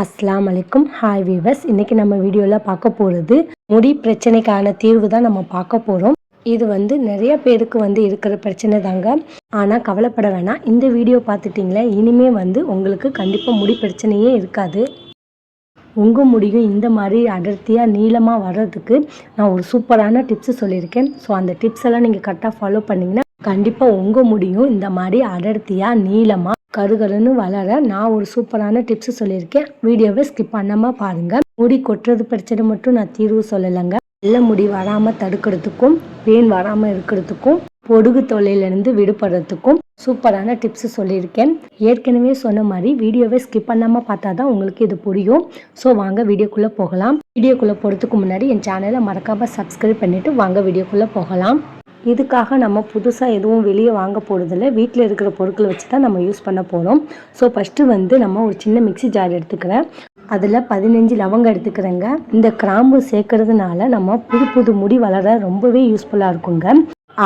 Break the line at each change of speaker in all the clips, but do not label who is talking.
அஸ்லாம் அலைக்கும் hi viewers இன்றைக்கி நம்ம வீடியோவில் பார்க்க போகிறது முடி பிரச்சனைக்கான தீர்வு தான் நம்ம பார்க்க போகிறோம் இது வந்து நிறைய பேருக்கு வந்து இருக்கிற பிரச்சனை தாங்க. ஆனால் கவலைப்பட வேணாம். இந்த வீடியோ பார்த்துட்டிங்களே இனிமே வந்து உங்களுக்கு கண்டிப்பாக முடி பிரச்சனையே இருக்காது. உங்கள் முடியும் இந்த மாதிரி அடர்த்தியாக நீளமாக வர்றதுக்கு நான் ஒரு சூப்பரான டிப்ஸு சொல்லியிருக்கேன். ஸோ அந்த டிப்ஸ் எல்லாம் நீங்கள் கரெக்டாக ஃபாலோ பண்ணிங்கன்னா கண்டிப்பாக உங்கள் முடியும். இந்த மாதிரி அடர்த்தியாக நீளமாக கருகருன்னு வளர நான் ஒரு சூப்பரான டிப்ஸ் சொல்லியிருக்கேன். வீடியோவை ஸ்கிப் பண்ணாமல் பாருங்கள் முடி கொட்டுறது பிரச்சனை மட்டும் நான் தீர்வு சொல்லலைங்க. நல்ல முடி வராமல் தடுக்கிறதுக்கும் பேன் வராமல் இருக்கிறதுக்கும் பொடுகு தொல்லையிலேருந்து விடுபடுறதுக்கும் சூப்பரான டிப்ஸ் சொல்லியிருக்கேன். ஏற்கனவே சொன்ன மாதிரி வீடியோவை ஸ்கிப் பண்ணாமல் பார்த்தா தான் உங்களுக்கு இது புரியும். ஸோ வாங்க வீடியோக்குள்ளே போகலாம். வீடியோக்குள்ளே போகிறதுக்கு முன்னாடி என் சேனலை மறக்காமல் சப்ஸ்கிரைப் பண்ணிவிட்டு வாங்க வீடியோக்குள்ளே போகலாம். இதுக்காக நம்ம புதுசாக எதுவும் வெளியே வாங்க போகிறதில்ல வீட்டில் இருக்கிற பொருட்களை வச்சு தான் நம்ம யூஸ் பண்ண போகிறோம் ஸோ ஃபஸ்ட்டு வந்து நம்ம ஒரு சின்ன மிக்ஸி ஜார் எடுத்துக்கிறேன். அதில் பதினஞ்சு லவங்கம் எடுத்துக்கிறேங்க. இந்த கிராம்பு சேர்க்கறதுனால நம்ம புது புது முடி வளர ரொம்பவே யூஸ்ஃபுல்லாக இருக்குங்க.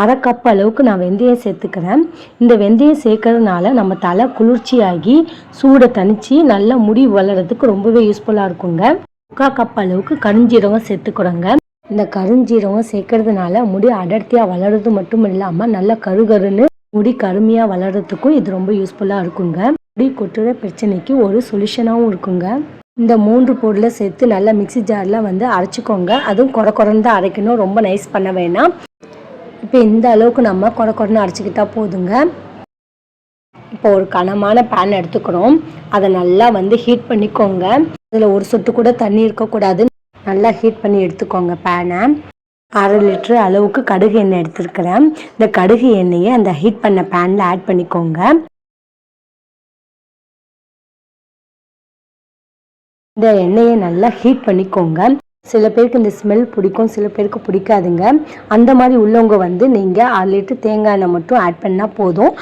அரை கப் அளவுக்கு நான் வெந்தயம் சேர்த்துக்கிறேன். இந்த வெந்தயம் சேர்க்கறதுனால நம்ம தலை குளிர்ச்சியாகி சூடை தணித்து நல்ல முடி வளர்கிறதுக்கு ரொம்பவே யூஸ்ஃபுல்லாக இருக்குங்க. முக்கால் கப் அளவுக்கு கருஞ்சீரகம் சேர்த்துக்கிறோங்க. இந்த கருஞ்சீரகம் சேர்க்கறதுனால முடி அடர்த்தியாக வளர்றது மட்டும் இல்லாமல் நல்ல கருகருன்னு முடி கருமையாக வளர்கிறதுக்கும் இது ரொம்ப யூஸ்ஃபுல்லாக இருக்குங்க. முடி கொட்டுற பிரச்சனைக்கு ஒரு சொல்யூஷனாகவும் இருக்குங்க. இந்த மூன்று பொருளை சேர்த்து நல்லா மிக்ஸி ஜாரில் வந்து அரைச்சிக்கோங்க. அதுவும் குறை குறைந்து தான் அரைக்கணும். ரொம்ப நைஸ் பண்ண வேணாம். இப்போ இந்த அளவுக்கு நம்ம குறை குறைன்னு அரைச்சிக்கிட்டா போதுங்க. இப்போ ஒரு கனமான பேன் எடுத்துக்கிறோம். அதை நல்லா வந்து ஹீட் பண்ணிக்கோங்க. அதில் ஒரு சொட்டு கூட தண்ணி இருக்கக்கூடாது நல்லா ஹீட் பண்ணி எடுத்துக்கோங்க பேனை அரை லிட்டர் அளவுக்கு கடுகு எண்ணெய் எடுத்துருக்கிறேன். இந்த கடுகு எண்ணெயை அந்த ஹீட் பண்ண பேனில் ஆட் பண்ணிக்கோங்க. இந்த எண்ணெயை நல்லா ஹீட் பண்ணிக்கோங்க. சில பேருக்கு இந்த ஸ்மெல் பிடிக்கும் சில பேருக்கு பிடிக்காதுங்க. அந்த மாதிரி உள்ளவங்க வந்து நீங்கள் அரை லிட்டர் தேங்காய் எண்ணெய் மட்டும் ஆட் பண்ணால் போதும்.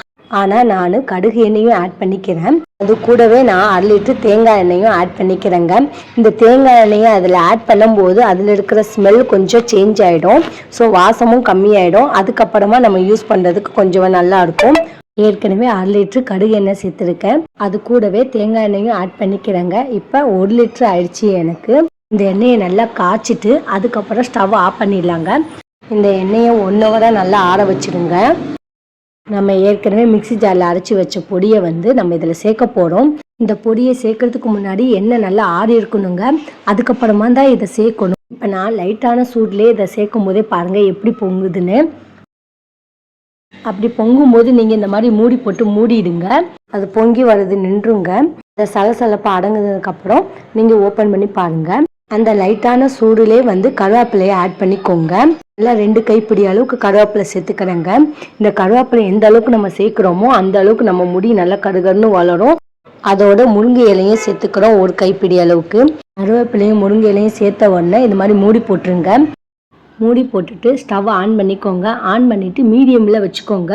ஆனால் நான் கடுகு எண்ணெயும் ஆட் பண்ணிக்கிறேன். அது கூடவே நான் அரை லிட்டர் தேங்காய் எண்ணெயும் ஆட் பண்ணிக்கிறேங்க. இந்த தேங்காய் எண்ணெயை அதில் ஆட் பண்ணும்போது அதில் இருக்கிற ஸ்மெல் கொஞ்சம் சேஞ்ச் ஆகிடும் ஸோ வாசமும் கம்மியாயிடும். அதுக்கப்புறமா நம்ம யூஸ் பண்ணுறதுக்கு கொஞ்சம் நல்லா இருக்கும். ஏற்கனவே அரை லிட்ரு கடுகு எண்ணெய் சேர்த்துருக்கேன். அது கூடவே தேங்காய் எண்ணெயும் ஆட் பண்ணிக்கிறேங்க. இப்போ ஒரு லிட்ரு ஆயிடுச்சு எனக்கு. இந்த எண்ணெயை நல்லா காய்ச்சிட்டு அதுக்கப்புறம் ஸ்டவ் ஆஃப் பண்ணிடலாங்க. இந்த எண்ணெயை ஒன் ஹவராக நல்லா ஆற வச்சிடுங்க. நம்ம ஏற்கனவே மிக்ஸி ஜாரில் அரைச்சி வச்ச பொடியை வந்து நம்ம இதில் சேர்க்க போகிறோம் இந்த பொடியை சேர்க்கறதுக்கு முன்னாடி எண்ணெய் நல்லா ஆறி இருக்கணுங்க? அதுக்கப்புறமா தான் இதை சேர்க்கணும். இப்போ நான் லைட்டான சூட்லேயே இதை சேர்க்கும் போதே பாருங்கள் எப்படி பொங்குதுன்னு. அப்படி பொங்கும்போது நீங்கள் இந்த மாதிரி மூடி போட்டு மூடிடுங்க. அது பொங்கி வர்றது நின்றுங்க. இந்த சலசலப்பை அடங்குனதுக்கப்புறம் நீங்கள் ஓப்பன் பண்ணி பாருங்கள் அந்த லைட்டான சூடுலே வந்து கருவேப்பிலையை ஆட் பண்ணிக்கோங்க. நல்லா ரெண்டு கைப்பிடி அளவுக்கு கருவேப்பிலை சேர்த்துக்கிறேங்க. இந்த கருவேப்பிலை எந்த அளவுக்கு நம்ம சேர்க்குறோமோ அந்த அளவுக்கு நம்ம முடி நல்லா கருகருன்னு வளரும். அதோட முருங்கை இலையும் சேர்த்துக்கிறோம் ஒரு கைப்பிடி அளவுக்கு. கருவேப்பிலையும் முருங்கை இலையும் சேர்த்த உடனே இந்த மாதிரி மூடி போட்டுருங்க. மூடி போட்டுட்டு ஸ்டவ் ஆன் பண்ணிக்கோங்க. ஆன் பண்ணிவிட்டு மீடியமில் வச்சுக்கோங்க.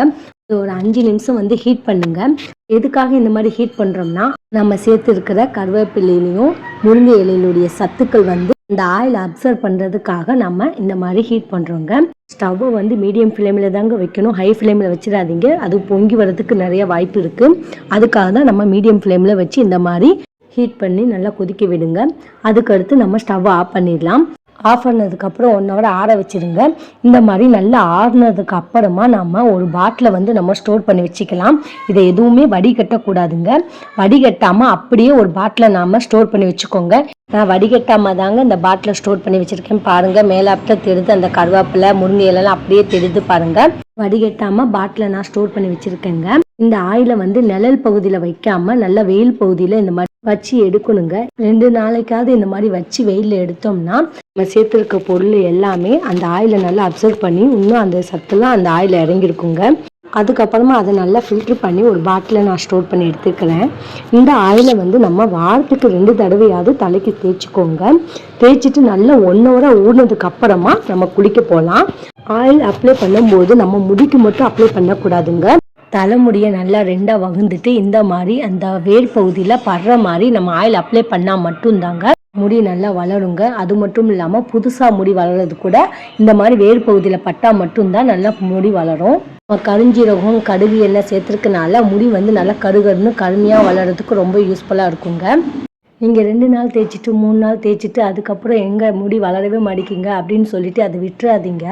ஒரு அஞ்சு நிமிஷம் வந்து ஹீட் பண்ணுங்கள் எதுக்காக இந்த மாதிரி ஹீட் பண்ணுறோம்னா நம்ம சேர்த்துருக்கிற கருவேப்பிலையிலையும் முருங்கை இலையிலுடைய சத்துக்கள் வந்து இந்த ஆயில் அப்சர்வ் பண்ணுறதுக்காக நம்ம இந்த மாதிரி ஹீட் பண்ணுறோங்க ஸ்டவ்வை வந்து மீடியம் ஃப்ளேமில் தாங்க வைக்கணும். ஹை ஃப்ளேமில் வச்சிடாதீங்க. அது பொங்கி வரதுக்கு நிறைய வாய்ப்பு இருக்குது அதுக்காக தான் நம்ம மீடியம் ஃப்ளேமில் வச்சு இந்த மாதிரி ஹீட் பண்ணி நல்லா கொதிக்க விடுங்க. அதுக்கடுத்து நம்ம ஸ்டவ்வை ஆஃப் பண்ணிடலாம். ஆஃப் பண்ணதுக்கப்புறம் ஒன் ஹவர் ஆற வச்சிருங்க. இந்த மாதிரி நல்லா ஆறுனதுக்கு அப்புறமா நம்ம ஒரு பாட்டில் வந்து நம்ம ஸ்டோர் பண்ணி வச்சுக்கலாம். இதை எதுவுமே வடிகட்டக்கூடாதுங்க. வடிகட்டாமல் அப்படியே ஒரு பாட்டில் நாம் ஸ்டோர் பண்ணி வச்சுக்கோங்க. நான் வடிகட்டாமல் தாங்க இந்த பாட்டில் ஸ்டோர் பண்ணி வச்சுருக்கேன். பாருங்கள் மேலாப்பில் தெரிது அந்த கருவேப்பிலை முருங்கை இலைலாம் அப்படியே தெரிது பாருங்கள் வடிகட்டாமல் பாட்டில் நான் ஸ்டோர் பண்ணி வச்சுருக்கேங்க. இந்த ஆயிலை வந்து நிழல் பகுதியில் வைக்காம நல்ல வெயில் பகுதியில் இந்த மாதிரி வச்சு எடுக்கணுங்க. ரெண்டு நாளைக்காவது இந்த மாதிரி வச்சு வெயிலில் எடுத்தோம்னா நம்ம சேர்த்துருக்க பொருள் எல்லாமே அந்த ஆயிலை நல்லா அப்சர்வ் பண்ணி இன்னும் அந்த சத்துலாம் அந்த ஆயில் இறங்கியிருக்குங்க அதுக்கப்புறமா அதை நல்லா ஃபில்ட்ரு பண்ணி ஒரு பாட்டிலில் நான் ஸ்டோர் பண்ணி எடுத்துக்கிறேன் இந்த ஆயிலை வந்து நம்ம வாரத்துக்கு ரெண்டு தடவையாவது தலைக்கு தேய்ச்சிக்கோங்க. தேய்ச்சிட்டு நல்லா ஒன் ஹவராக ஊறினதுக்கு அப்புறமா நம்ம குளிக்க போகலாம் ஆயில் அப்ளை பண்ணும்போது நம்ம முடிக்கு மட்டும் அப்ளை பண்ணக்கூடாதுங்க. தலைமுடியை நல்லா ரெண்டாக வகுந்துட்டு இந்த மாதிரி அந்த வேர் பகுதியில் படுற மாதிரி நம்ம ஆயில் அப்ளை பண்ணால் மட்டும்தாங்க முடி நல்லா வளருங்க. அது மட்டும் இல்லாமல் புதுசாக முடி வளர்றது கூட இந்த மாதிரி வேர் பகுதியில் பட்டால் மட்டும்தான் நல்லா முடி வளரும். நம்ம கருஞ்சீரகம் கடுகு எண்ணெய் சேர்த்துருக்கனால முடி வந்து நல்லா கருகருன்னு கருமையாக வளர்கிறதுக்கு ரொம்ப யூஸ்ஃபுல்லாக இருக்குங்க. நீங்கள் ரெண்டு நாள் தேய்ச்சிட்டு மூணு நாள் தேய்ச்சிட்டு அதுக்கப்புறம் எங்கே முடி வளரவே மாட்டேங்கிங்க அப்படின்னு சொல்லிட்டு அதை விட்டுறாதீங்க.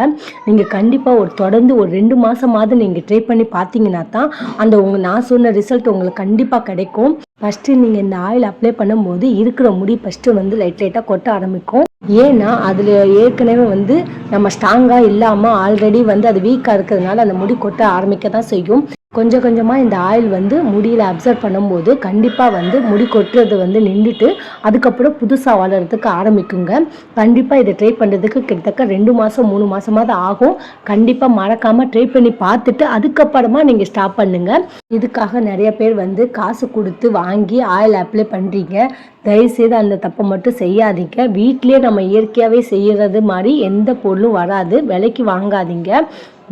நீங்கள் கண்டிப்பாக ஒரு தொடர்ந்து ஒரு ரெண்டு மாதமாவது நீங்கள் ட்ரை பண்ணி பார்த்தீங்கன்னா தான் அந்த உங்கள் நான் சொன்ன ரிசல்ட் உங்களுக்கு கண்டிப்பாக கிடைக்கும். ஃபஸ்ட்டு நீங்கள் இந்த ஆயில் அப்ளை பண்ணும்போது இருக்கிற முடி ஃபஸ்ட்டு வந்து லைட் லைட்டாக கொட்ட ஆரம்பிக்கும். ஏன்னா அதில் ஏற்கனவே வந்து நம்ம ஸ்ட்ராங்காக இல்லாமல் ஆல்ரெடி வந்து அது வீக்காக இருக்கிறதுனால அந்த முடி கொட்ட ஆரம்பிக்க தான் செய்யும். கொஞ்சம் கொஞ்சமாக இந்த ஆயில் வந்து முடியில் அப்சர்வ் பண்ணும்போது கண்டிப்பாக வந்து முடி கொட்டுறது வந்து நின்றுட்டு அதுக்கப்புறம் புதுசாக வளர்கிறதுக்கு ஆரம்பிக்குங்க. கண்டிப்பாக இதை ட்ரை பண்ணுறதுக்கு கிட்டத்தட்ட ரெண்டு மாதம் மூணு மாதமாவது ஆகும். கண்டிப்பாக மறக்காமல் ட்ரை பண்ணி பார்த்துட்டு அதுக்கப்புறமா நீங்கள் ஸ்டாப் பண்ணுங்கள் இதுக்காக நிறைய பேர் வந்து காசு கொடுத்து வாங்கி ஆயில் அப்ளை பண்ணுறீங்க தயவுசெய்து அந்த தப்பை மட்டும் செய்யாதீங்க. வீட்டிலே நம்ம இயற்கையாகவே செய்கிறது மாதிரி எந்த பொருளும் வராது. விலைக்கு வாங்காதீங்க.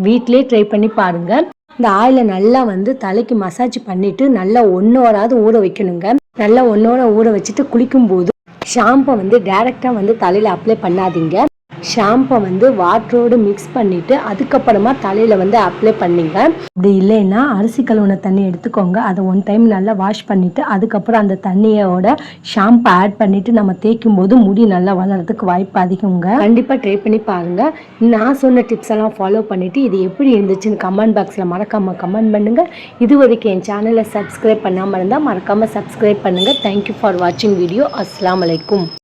வீட்டிலே ட்ரை பண்ணி பாருங்கள் இந்த ஆயிலை நல்லா வந்து தலைக்கு மசாஜ் பண்ணிவிட்டு நல்லா ஒன்றோராவது ஊற வைக்கணுங்க. நல்லா ஒன்றோட ஊற வச்சுட்டு குளிக்கும்போது ஷாம்பை வந்து டைரெக்டாக வந்து தலையில் அப்ளை பண்ணாதீங்க. ஷாம்பை வந்து வாட்டரோடு மிக்ஸ் பண்ணிவிட்டு அதுக்கப்புறமா தலையில் வந்து அப்ளை பண்ணிங்க. அப்படி இல்லைன்னா அரிசி கழுவுன தண்ணி எடுத்துக்கோங்க. அதை ஒன் டைம் நல்லா வாஷ் பண்ணிவிட்டு அதுக்கப்புறம் அந்த தண்ணியோட ஷாம்பை ஆட் பண்ணிவிட்டு நம்ம தேய்க்கும் போது முடி நல்லா வளர்கிறதுக்கு வாய்ப்பு அதிகங்க. கண்டிப்பாக ட்ரை பண்ணி பாருங்கள் நான் சொன்ன டிப்ஸ் எல்லாம் ஃபாலோ பண்ணிவிட்டு இது எப்படி இருந்துச்சுன்னு கமெண்ட் பாக்ஸில் மறக்காமல் கமெண்ட் பண்ணுங்கள் இது வரைக்கும் என் சேனலை சப்ஸ்கிரைப் பண்ணாமல் இருந்தால் மறக்காமல் சப்ஸ்கிரைப் பண்ணுங்கள் தேங்க்யூ ஃபார் வாட்சிங் வீடியோ அஸ்ஸலாமு அலைக்கும்